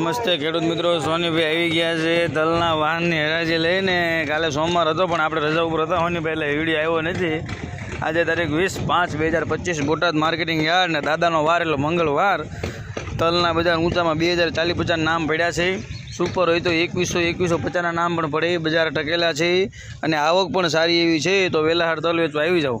નમસ્તે ખેડૂત મિત્રો, સોનીભાઈ આવી ગયા છે તલના વાહનની હરાજી લઈને. કાલે સોમવાર હતો પણ આપણે રજા ઉપર હતા સોનીભાઈ એટલે વીડિયો આવ્યો નથી. આજે તારીખ વીસ પાંચ બે હજાર પચીસ, બોટાદ માર્કેટિંગ યાર્ડ ને દાદાનો વાર એટલે મંગળવાર. તલના બજાર ઊંચામાં બે હજાર ચાલીસ પચાસ નામ પડ્યા છે. સુપર હોય તો એકવીસો એકવીસો પચાસના નામ પણ પડે, બજાર ટકેલા છે. અને આવક પણ સારી એવી છે, તો વેલાહાર તલ વેચવા આવી જાઓ.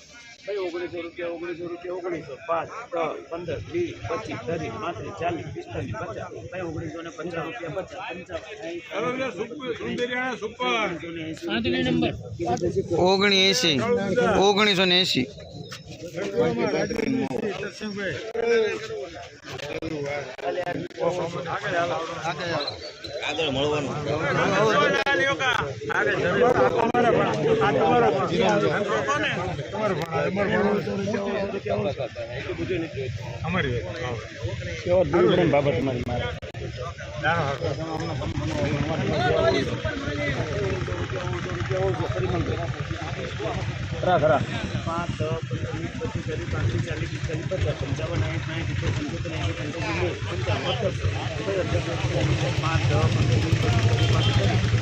ઓગણીસો રૂપિયા ઓગણીસો રૂપિયા ઓગણીસો? પાંચ ત્રણ પંદર વીસ પચીસ ત્રીસ પાંત્રીસ ચાલીસ પિસ્તાલીસ પચાસ કઈ ઓગણીસો ને પચાસ રૂપિયા પચાસ ઓગણી એંસી ઓગણીસો ને એંસી બાબત મારી મારે ખરા ખરા પાંચ દસ પચીસ ત્રીસ પાંત્રીસ ચાલીસ પિસ્તાલીસ પચાસ પંચાવન સાઠ સાઠ પંચોતેર પંચાવન પાંચ દસ પંદર વીસ પચીસ ત્રીસ પાંત્રીસ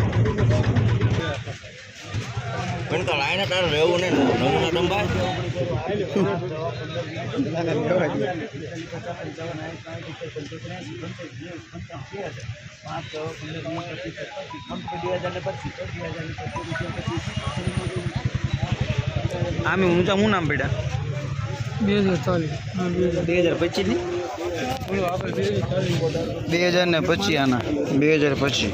પણ તો લાઈને તાર રહેવું ને પાંચ પંદર વીસ પચીસ બે હજાર ને પચીસ બે હજાર ને પચીસ આમે ઊંચા હું નામ પડ્યા બે હજાર ચાલીસ બે હજાર પચીસની બે હજાર ને પચીસ આના. બે હજાર પચીસ.